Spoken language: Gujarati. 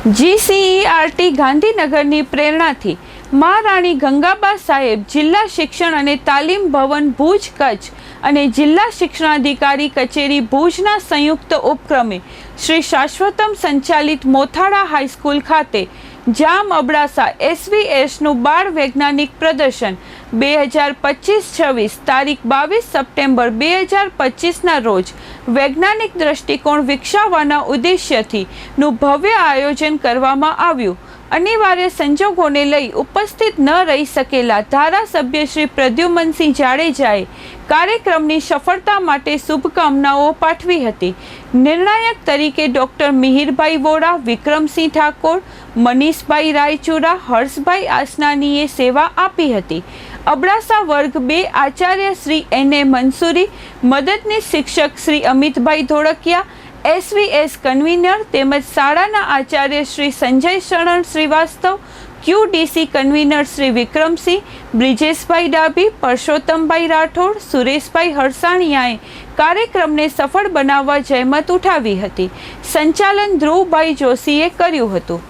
જીસીઈઆરટી ગાંધીનગરની પ્રેરણાથી મહારાણી ગંગાબા સાહેબ જિલ્લા શિક્ષણ અને તાલીમ ભવન ભુજ કચ્છ અને જિલ્લા શિક્ષણાધિકારી કચેરી ભુજના સંયુક્ત ઉપક્રમે શ્રી શાશ્વતમ સંચાલિત મોથાળા હાઈસ્કૂલ ખાતે જામ અબડાસા એસવીએસનું બાળ વૈજ્ઞાનિક પ્રદર્શન બે હજાર પચીસ છવ્વીસ તારીખ બાવીસ સપ્ટેમ્બર બે હજાર પચીસના રોજ વૈજ્ઞાનિક દ્રષ્ટિકોણ વિકસાવવાના ઉદ્દેશ્યથી નું ભવ્ય આયોજન કરવામાં આવ્યું. અનિવાર્ય સંજોગોને લઈ ઉપસ્થિત ન રહી શકેલા ધારાસભ્ય શ્રી પ્રદ્યુમનસિંહ જાડેજાએ કાર્યક્રમની સફળતા માટે શુભકામનાઓ પાઠવી હતી. નિર્ણાયક તરીકે ડૉક્ટર મિહિરભાઈ વોરા વિક્રમસિંહ ઠાકોર, મનીષભાઈ રાયચુરા, હર્ષભાઈ આસનાનીએ સેવા આપી હતી. અબડાસા વર્ગ બે આચાર્ય શ્રી એન એ મંસૂરી મદદનીશ શિક્ષક શ્રી અમિતભાઈ ધોળકિયા, એસવીએસ કન્વીનર તેમજ શાળાના આચાર્ય શ્રી સંજય શરણ શ્રીવાસ્તવ, ક્યુડીસી કન્વીનર શ્રી વિક્રમસિંહ, બ્રિજેશભાઈ ડાભી, પરસોત્તમભાઈ રાઠોડ, સુરેશભાઈ હરસાણિયાએ કાર્યક્રમને સફળ બનાવવા જહેમત ઉઠાવી હતી. સંચાલન ધ્રુવભાઈ જોશીએ કર્યું હતું.